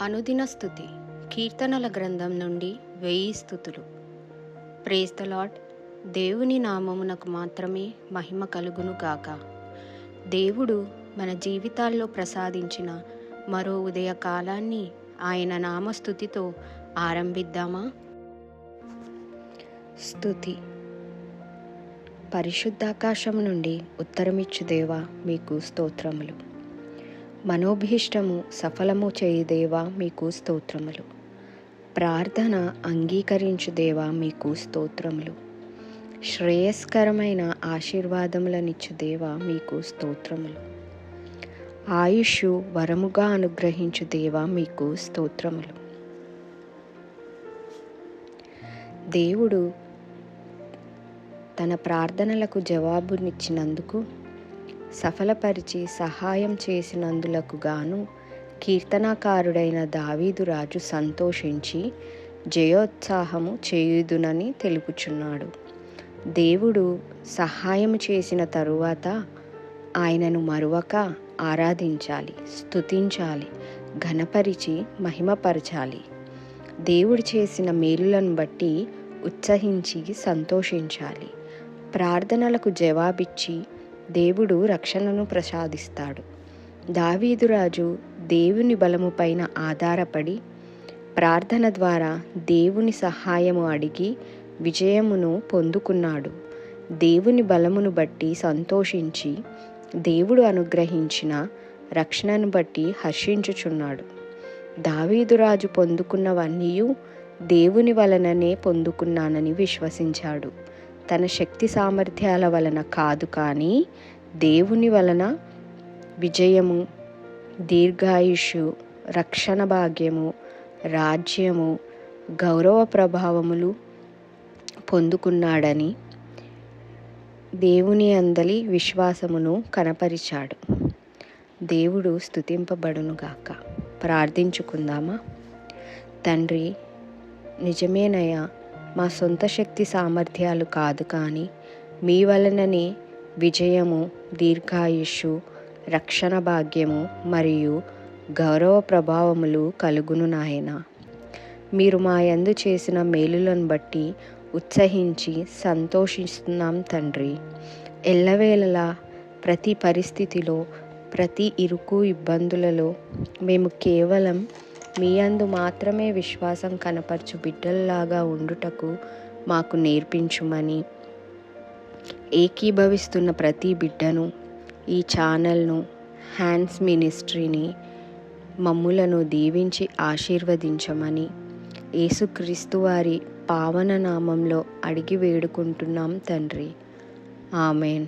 అనుదిన స్థుతి. కీర్తనల గ్రంథం నుండి వెయ్యి స్థుతులు. ప్రేస్తలాట్ దేవుని నామమునకు మాత్రమే మహిమ కలుగును గాక. దేవుడు మన జీవితాల్లో ప్రసాదించిన మరో ఉదయ కాలాన్ని ఆయన నామస్థుతితో ఆరంభిద్దామా? స్థుతి. పరిశుద్ధాకాశం నుండి ఉత్తరమిచ్చు దేవా మీకు స్తోత్రములు. మనోభీష్టము సఫలము చేయదేవా మీకు స్తోత్రములు. ప్రార్థన అంగీకరించుదేవా మీకు స్తోత్రములు. శ్రేయస్కరమైన ఆశీర్వాదములనిచ్చుదేవా మీకు స్తోత్రములు. ఆయుష్ వరముగా అనుగ్రహించు దేవా మీకు స్తోత్రములు. దేవుడు తన ప్రార్థనలకు జవాబునిచ్చినందుకు సఫలపరిచి సహాయం చేసినందులకు గాను కీర్తనాకారుడైన దావీదు రాజు సంతోషించి జయోత్సాహము చేయుదునని తెలుపుచున్నాడు. దేవుడు సహాయం చేసిన తరువాత ఆయనను మరువక ఆరాధించాలి స్తుతించాలి ఘనపరిచి మహిమపరచాలి. దేవుడు చేసిన మేలులను బట్టి ఉత్సహించి సంతోషించాలి. ప్రార్థనలకు జవాబిచ్చి దేవుడు రక్షణను ప్రసాదిస్తాడు. దావీదురాజు దేవుని బలము పైన ఆధారపడి ప్రార్థన ద్వారా దేవుని సహాయము అడిగి విజయమును పొందుకున్నాడు. దేవుని బలమును బట్టి సంతోషించి దేవుడు అనుగ్రహించిన రక్షణను బట్టి హర్షించుచున్నాడు. దావీదురాజు పొందుకున్నవన్నీ దేవుని వలననే పొందుకున్నానని విశ్వసించాడు. తన శక్తి సామర్థ్యాల వలన కాదు కానీ దేవుని వలన విజయము దీర్ఘాయుషు రక్షణ భాగ్యము రాజ్యము గౌరవ ప్రభావములు పొందుకున్నాడని దేవుని అందలి విశ్వాసమును కనపరిచాడు. దేవుడు స్థుతింపబడునుగాక ప్రార్థించుకుందామా? తండ్రి నిజమేనయ్యా మా సొంత శక్తి సామర్థ్యాలు కాదు కానీ మీ వలననే విజయము దీర్ఘాయుషు రక్షణ భాగ్యము మరియు గౌరవ ప్రభావములు కలుగును నాయన. మీరు మా యందు చేసిన మేలులను బట్టి ఉత్సహించి సంతోషిస్తున్నాం తండ్రి. ఎల్లవేళలా ప్రతి పరిస్థితిలో ప్రతి ఇరుకు ఇబ్బందులలో మేము కేవలం మీ అందు మాత్రమే విశ్వాసం కనపరచు బిడ్డల్లాగా ఉండుటకు మాకు నేర్పించుమని ఏకీభవిస్తున్న ప్రతి బిడ్డను ఈ ఛానల్ను హ్యాండ్స్ మినిస్ట్రీని మమ్ములను దీవించి ఆశీర్వదించమని యేసుక్రీస్తు వారి పావన నామంలో అడిగి వేడుకుంటున్నాం తండ్రి. ఆమెన్.